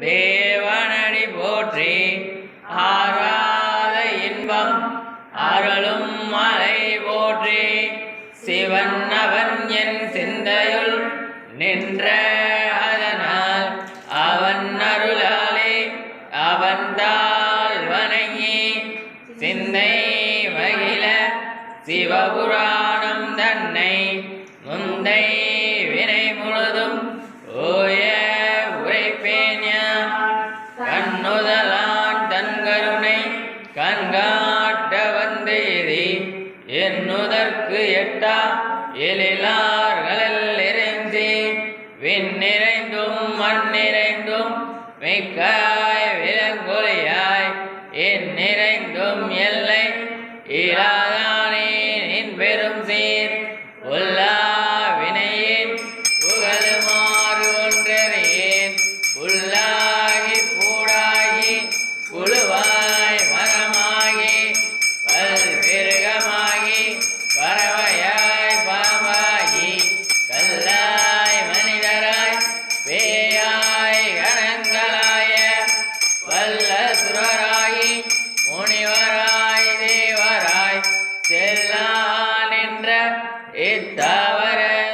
தேவனடி போற்றி ஆராத இன்பம் அருளும் மலை போற்றி. சிவன் அவன் என் சிந்தையுள் நின்ற அதனால் அவன் அருளாலே அவன் தாள் வணங்கி. சிந்தை மகிழ சிவபுராணம் தன்னை முந்தை என்னுதற்கு எட்டா எழிலார்கள் நிறைந்து விண் நிறைந்தும் மண் நிறைந்தும் மிக்காய் விலங்குலியாய். என் நிறைந்தும் எல்லை இராதானே நின் பெரும் சீர்